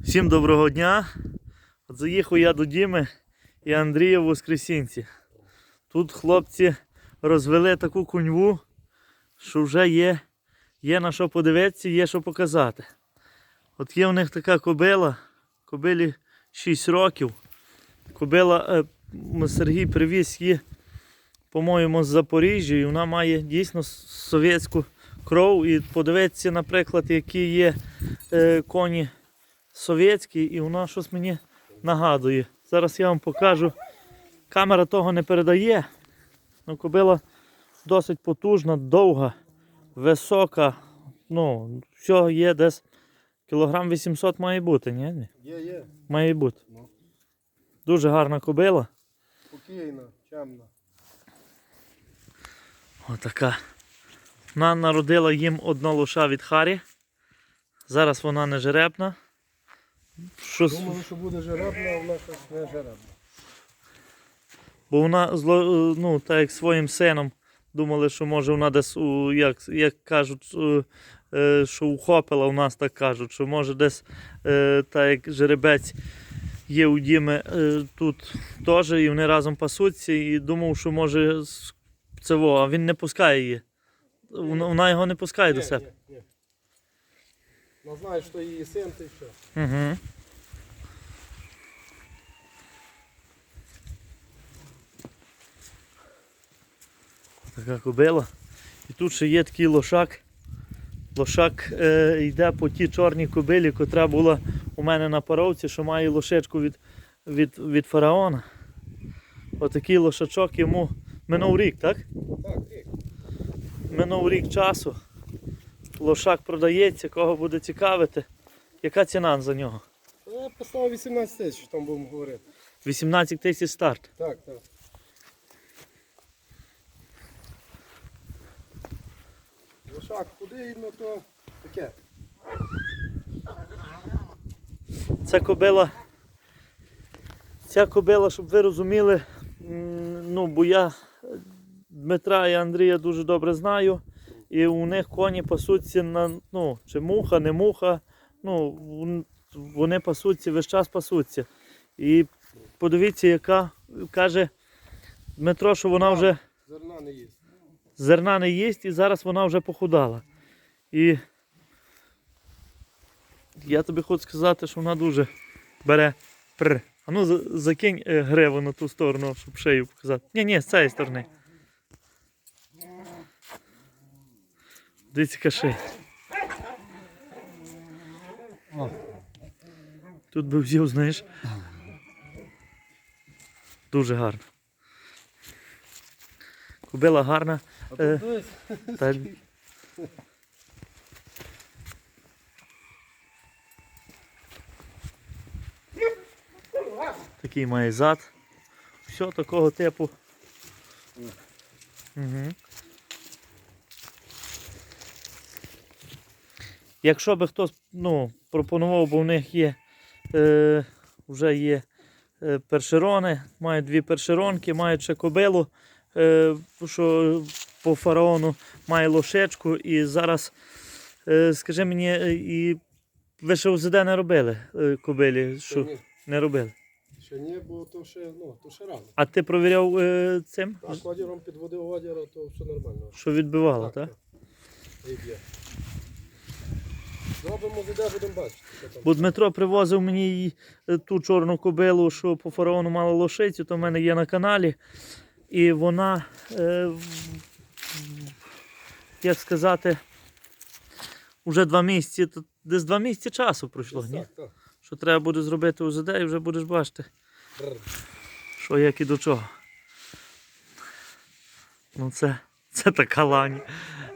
Всім доброго дня. От заїхав я до Діми і Андрія в Воскресінці. Тут хлопці розвели таку куньву, що вже є, є на що подивитися, є що показати. От є в них така кобила, кобилі 6 років. Кобила е, Сергій привіз її, по-моєму, з Запоріжжя, і вона має дійсно совєтську кров. І подивитися, наприклад, які є е, коні совєтські, і вона щось мені нагадує. Зараз я вам покажу. Камера того не передає. Ну, кобила досить потужна, довга, висока. Ну, всього є десь кілограм 800 має бути, ні? Є, є. Має бути. Ну. Дуже гарна кобила. Спокійно, чемно. Отака. Вона народила їм одна лоша від Харі. Зараз вона не жеребна. Щось, Думали, що буде жеребна, а вона щось не жеребна. бо вона зло, ну, так як своїм сином думали, що може вона десь, у, як, як кажуть, е, що ухопила у нас так кажуть, що може десь е, так як жеребець є у Діми е, тут теж, і вони разом пасуться, і думав, що може це во, а він не пускає її. Вона, його не пускає до себе. ні, ні. Ну знаєш, що її син, ти що? Угу. Така кобила. І тут ще є такий лошак. Лошак е, йде по тій чорній кобилі, котра була у мене на паровці, що має лошечку від, від, від фараона. Отакий лошачок йому минув рік, так? Так, рік. Минув рік часу. Лошак продається, кого буде цікавити. Яка ціна за нього? Я поставив 18 тисяч, там будемо говорити. 18 тисяч старт. Так, так. Лошак куди, ну то таке. Ця кобила. Ця кобила, щоб ви розуміли, ну, бо я Дмитра і Андрія дуже добре знаю. І у них коні пасуться на, ну, чи муха, не муха. Ну, вони пасуться, весь час пасуться. І подивіться, яка каже Дмитро, що вона вже Зерна не їсть. Зерна не їсть і зараз вона вже похудала. І я тобі хочу сказати, що вона дуже бере пр. А ну закинь е, гриву на ту сторону, щоб шию показати. Ні, ні, з цієї сторони. Дивіться, яка шия. Тут би взяв, знаєш. Дуже гарно. Кобила гарна. Е. Та... Такий має зад. Все такого типу. Угу. Якщо би хтось ну, пропонував, бо в них є е, вже є е, першерони, мають дві першеронки, мають ще кобилу, що по фараону має лошечку і зараз, е, скажи мені, е, і ви ще УЗД не робили е, кобилі, що ні. не робили. Ще ні, бо то ще, ну, то ще рано. А ти провіряв е, цим, Так, одіром підводив одіра, то все нормально. що відбивало, так? Б'є. Зробимо відео, будемо бачити. що там. Бо Дмитро привозив мені е, ту чорну кобилу, що по фараону мала лошицю, то в мене є на каналі. І вона, е, як сказати, вже два місяці, то десь два місяці часу пройшло, ні? Що треба буде зробити УЗД і вже будеш бачити, що як і до чого. Ну це, це така лані.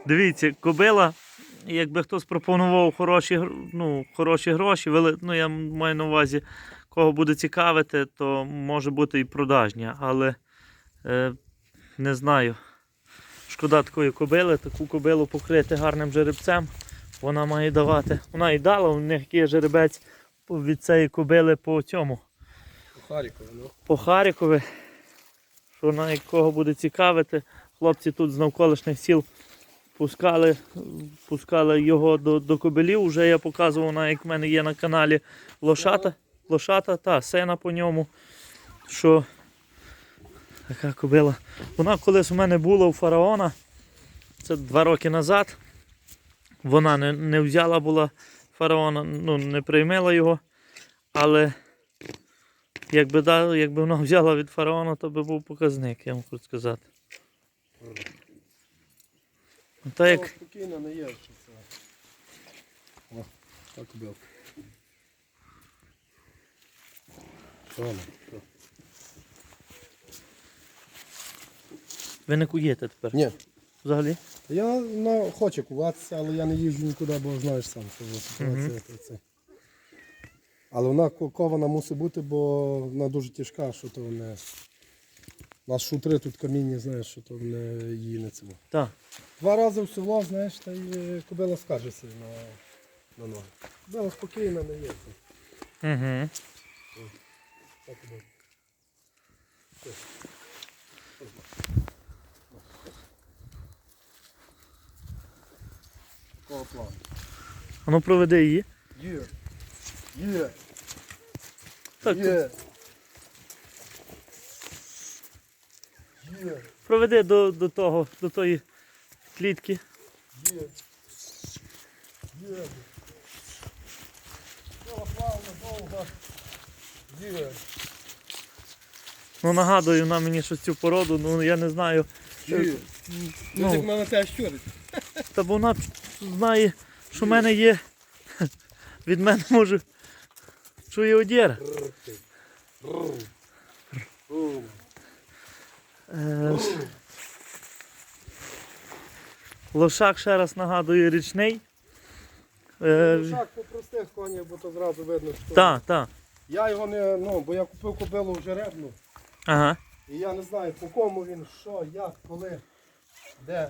Дивіться, кобила, якби хтось пропонував хороші, ну, хороші гроші, вели- ну я маю на увазі, кого буде цікавити, то може бути і продажня, але е, не знаю. Шкода такої кобили, таку кобилу покрити гарним жеребцем. Вона має давати. Вона і дала, у них є жеребець від цієї кобили по цьому У Харкові, ну. по Харкові, що на якого буде цікавити. Хлопці тут з навколишніх сіл пускали, пускали його до, до кобилів. Уже я показував, на, як в мене є на каналі лошата. Лошата, та, сена по ньому. Що така кобила. Вона колись у мене була у фараона. Це два роки назад. Вона не, не взяла була фараона, ну, не приймила його. Але якби, да, якби вона взяла від фараона, то би був показник, я вам хочу сказати. Ну, Та як Спокійно не є. О, так білка. Що вона? Що? Ви не куєте тепер Ні. взагалі? Я ну, хочу куватися, але я не їжджу нікуди, бо знаєш сам, що за ситуація. то це. Але вона ко- кована мусить бути, бо вона дуже тяжка, що то не. У нас шутри тут каміння, знаєш, що то не її не цього. Так. Два рази в село, знаєш, та й е, кобила скаржиться на, на ноги. Кобила спокійна, не є. Угу. Так і Такого плану. А ну проведи її. Є. Є. Так, Є. Є. проведи до, до того, до тої клітки. Є. Є. Все плавно, довго. Є. Ну нагадую вона мені що цю породу, ну я не знаю. Є. Ну. Ну, як мене теж щурить. Та бо вона знає, що в мене є. Від мене може. Чує одір. Е, Лошак ще раз нагадую річний. Е, Шаг по простих конях, бо то зразу видно, що. Так, так. Я його не, ну, бо я купив кобилу в жеребну, Ага. і я не знаю по кому він, що, як, коли, де.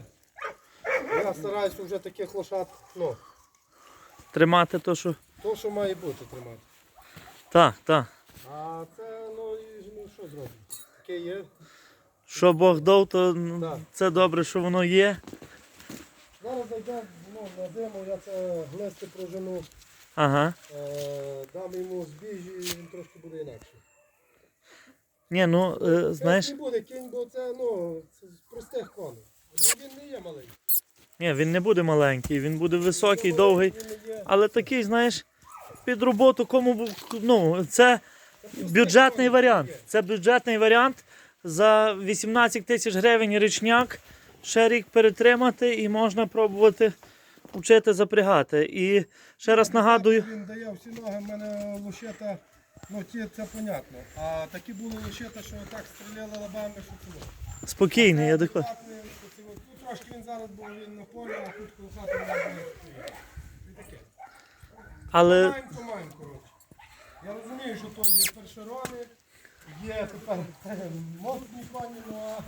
Я стараюся вже таких лошад, ну, Тримати то, що. то, що має бути тримати. Так, так. А це, ну, і ж, ну що зробимо? Таке є. Що Бог дав, то ну, Так. це добре, що воно є. Зараз зайдемо ну, на зиму, я це глисти прожену, Ага. е, дам йому збіжжі, і він трошки буде інакше. Ні, ну, е, знаєш, Не буде кінь, бо це, ну, це з простих коней. Ну, він не є маленький. Ні, він не буде маленький, він буде високий, довгий. Але такий, знаєш, під роботу кому ну, це бюджетний варіант. Це бюджетний варіант за 18 тисяч гривень річняк. Ще рік перетримати і можна пробувати вчити запрягати. І ще раз нагадую, Він дає всі ноги, в мене лощета, ну ті це понятно. А такі були лощета, що так стріляли лобами, що цього. спокійний, я адекват. Тут трошки він зараз був він на полі, а тут коло хати вона була. І таке. Але Маємо, маємо, коротше. Я розумію, що то є першерони, є тепер мостні коні, ну а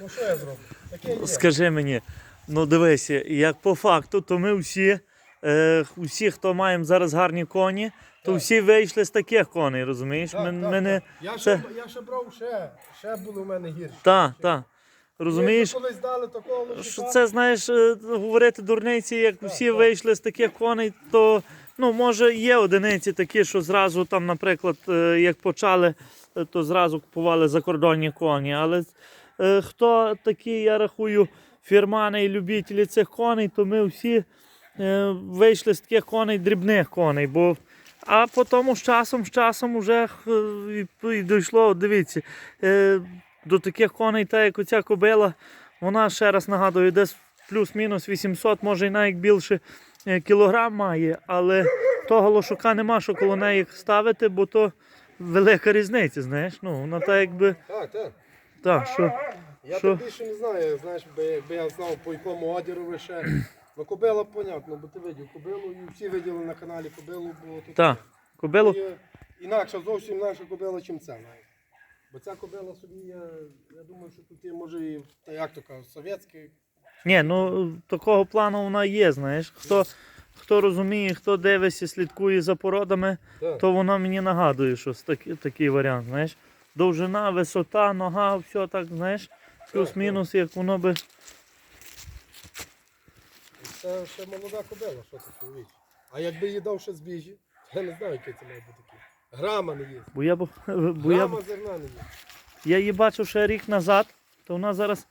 ну що я зроблю? Таке є. скажи мені, ну дивися, як по факту, то ми всі, е, усі, хто маємо зараз гарні коні, то Так. всі вийшли з таких коней, розумієш? Так, Ми, так, ми не... так. Я, ще, я ще брав ще, ще були в мене гірші. Так, так. Розумієш? Ми колись дали такого Що лошака. це, знаєш, е, говорити дурниці, як всі вийшли з таких коней, то ну, може є одиниці такі, що зразу там, наприклад, е, як почали, е, то зразу купували закордонні коні. Але хто такі, я рахую, фірмани і любителі цих коней, то ми всі вийшли з таких коней, дрібних коней. Бо а потім з часом, з часом вже і, і дійшло, дивіться, до таких коней, та як оця кобила, вона ще раз нагадую, десь плюс-мінус 800, може і навіть більше е, кілограм має, але того лошука нема, що коло неї ставити, бо то велика різниця, знаєш. Ну, вона так якби. Так, так. Так, що. Я Що? так більше не знаю, знаєш, би, якби я знав по якому одіру ще. Ну кобила, понятно, бо ти видів кобилу і всі виділи на каналі кобилу, бо тут Так, кобилу. є інакша, зовсім інакша кобила, чим ця навіть. Бо ця кобила собі, я, я думаю, що тут є, може, і, та як то кажуть, совєтський. Ні, ну такого плану вона є, знаєш. Хто, хто розуміє, хто дивиться, слідкує за породами, Так. то вона мені нагадує, що такі, такий варіант, знаєш. Довжина, висота, нога, все так, знаєш, плюс-мінус, як воно би. це ще молода кобила, що ти чоловік. А якби їй дав ще збіжжі, я не знаю, який це має бути такий. Грама не є. Бо я, б- бо я, Грама б- зерна не є. я її бачив ще рік назад, то вона зараз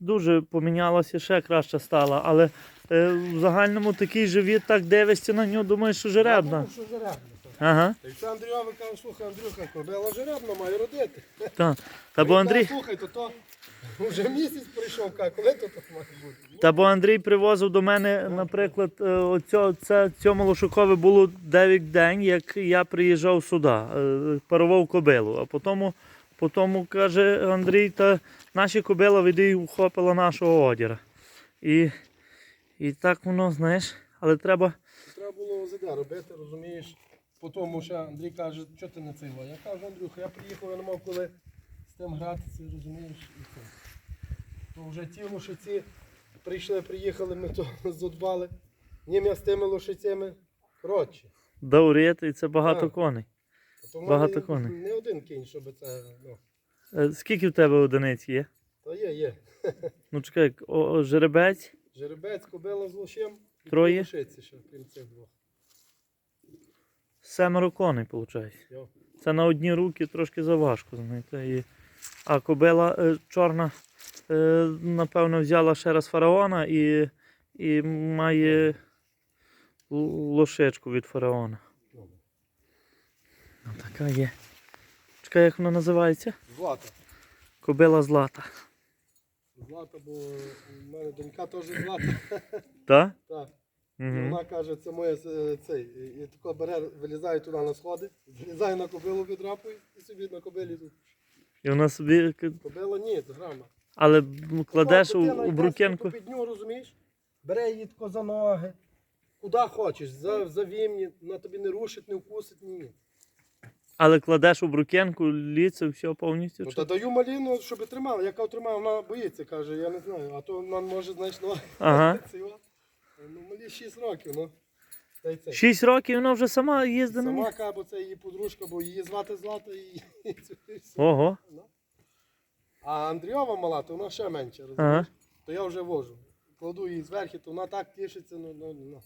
дуже помінялася, ще краще стала. Але е, в загальному такий живіт, так дивишся на нього, думаєш, що жеребна. Я думав, що жеребна. Ага. Та це Андрійові каже, слухай, Андрюха, кобила жеребна має родити. Та, та бо Андрій. Слухай, то то вже місяць прийшов, каже, коли то так має бути? Та бо Андрій привозив до мене, наприклад, е, оцьо, це, цьому лошукові було 9 день, як я приїжджав сюди, е, парував кобилу. А потім, потім каже Андрій, та наші кобила віди і вхопила нашого одіра. І, і так воно, знаєш, але треба. Треба було ОЗД робити, розумієш. По тому ще Андрій каже, що ти не цей? Я кажу, Андрюха, я приїхав, я не мав коли з тим гратися, розумієш, і це. То вже ті лошиці прийшли, приїхали, ми то задбали. Нім я з тими лошицями коротше. Даурити, і це багато Так. коней. То в мене Багато коней. Не один кінь, щоб це. Ну, Е, Скільки в тебе одиниць є? то є, є. Ну чекай, о, о, жеребець, Жеребець, кобила з лошем. і Троє? дві лошиці ще, крім цих двох. Семеро коней, виходить. Це на одні руки трошки заважко, знаєте. І... А кобила е, чорна, е, напевно, взяла ще раз фараона і, і має лошечку від фараона. Ну, така є. Чекай, як вона називається? Злата. Кобила злата. Злата, бо у мене донька теж злата. Так? Так. Угу. Вона каже, це моє е, цей. І і тако бере, вилізає туди на сходи, залізає на кобилу відрапує і собі на кобилі тут. І вона собі. к- Кобила ні, це грама. Але м, кладеш у, Дитина у йде брукенку. собі Під нього, розумієш? Бере її тако за ноги. Куди хочеш, за, за вімні, вона тобі не рушить, не вкусить, ні. ні. Але кладеш у брукенку, ліце, все повністю. Ну, чи- та даю маліну, щоб тримала. Яка тримала, вона боїться, каже, я не знаю. А то вона може, знаєш, ну, Ага. це його. Ну малі 6 років, ну. Та й це. Шість років вона вже сама їздить на. Сама каже, бо це її подружка, бо її звати Злата і. Ого. Ну. А Андріова мала, то вона ще менше, розумієш? Ага. То я вже вожу. Кладу її зверху, то вона так тішиться, ну, ну, ну.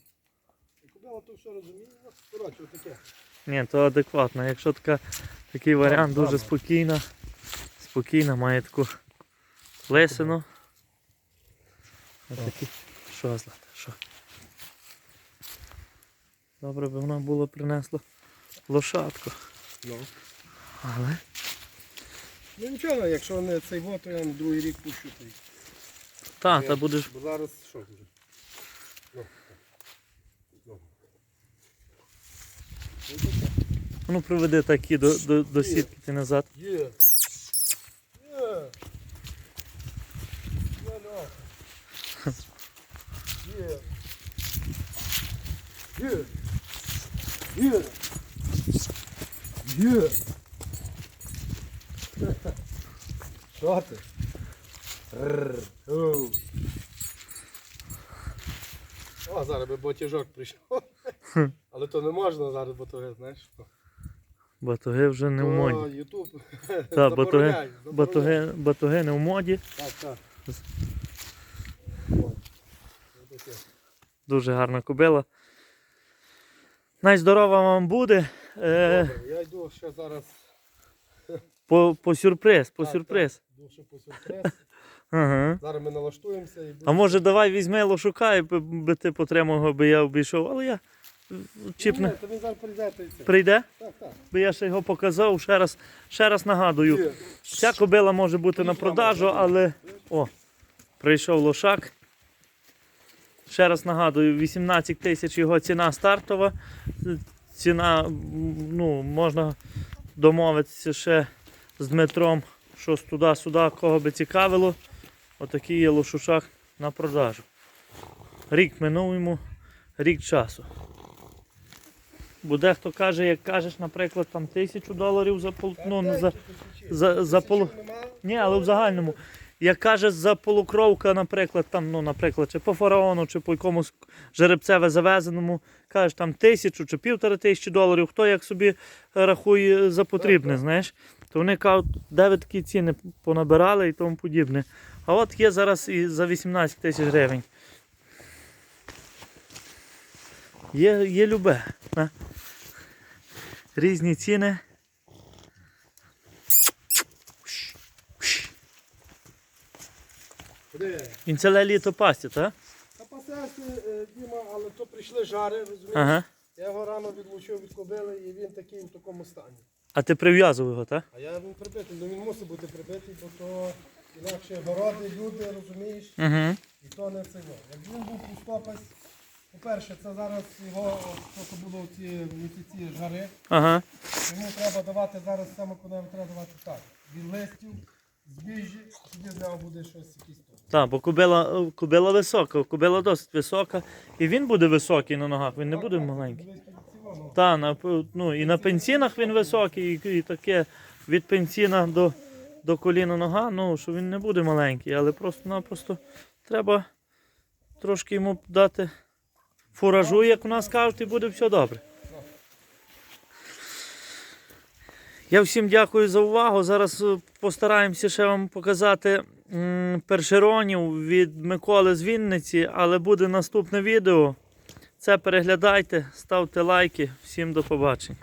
І то все розуміє, ну, коротше, таке. Ні, то адекватно. Якщо така, такий варіант дуже спокійна, спокійна, має таку лисину. Отакі. Що, Злата, що? Добре би вона була принесла лошадку. Ну. Але Ну нічого, якщо не цей вот, то я на другий рік пущу. Й- та, та будеш. Бо зараз що вже? Ну, ну. Ну. Ну приведи такі до, до, до сітки ти назад. Є. Є. Є, Є. Є. Є. Є. Що ти? О, зараз би ботяжок прийшов. Але то не можна зараз, бо знаєш. Батоги вже не в моді. Ютуб. Та, батоги, батоги, батоги не в моді. Так, так. Дуже гарна кобила. Найздорова вам буде. Е, Добре, я йду ще зараз. по, по сюрприз, по Так, сюрприз. так, Йду ще по сюрприз. Ага. Зараз ми налаштуємося і А може давай візьми лошука, би, би ти потримав би я обійшов, але я е, чіпне. Ні, він зараз прийде. Прийде, Так, так. би я ще його показав. Ще раз, ще раз нагадую. Ця кобила може бути на продажу, але. О, прийшов лошак. Ще раз нагадую, 18 тисяч його ціна стартова. Ціна, ну, можна домовитися ще з Дмитром, щось туди-сюди, кого би цікавило. Отакий є лошушак на продажу. Рік минув йому, рік часу. Бо дехто каже, як кажеш, наприклад, там тисячу доларів за полотно. Та, за, за, за. Тисячі нема. Ні, але в загальному. Як каже за полукровка, наприклад, там, ну, наприклад, чи по фараону, чи по якомусь жеребцеве завезеному, кажеш там тисячу чи півтори тисячі доларів, хто як собі рахує за потрібне, знаєш, то вони кажуть, де ви такі ціни понабирали і тому подібне. А от є зараз і за 18 тисяч гривень. Є, є любе. На. Різні ціни. Він ціле літо пасті, так? Та пасеси, е, Діма, але то прийшли жари, розумієш? Ага. Я його рано відлучив від кобили і він такий в такому стані. А ти прив'язував його, так? А я він прибитий, ну він мусить бути прибитий, бо то інакше городи, люди, розумієш, Угу. і то не це. Як він був пустопась, по-перше, це зараз його, то було ці місяці жари. Ага. Йому треба давати зараз саме коневі треба давати так. Від листів, збіжжі, тоді нього буде щось якийсь то. Так, бо кубила, кубила висока, кубила досить висока. І він буде високий на ногах, він не буде маленький. Та, на, ну, і на пенсінах він високий, і, і таке від пенсіна до, до коліна нога, ну, що він не буде маленький, але просто-напросто треба трошки йому дати фуражу, як у нас кажуть, і буде все добре. Я всім дякую за увагу. Зараз е, постараємося ще вам показати першеронів від Миколи з Вінниці, але буде наступне відео. Це переглядайте, ставте лайки. Всім до побачення.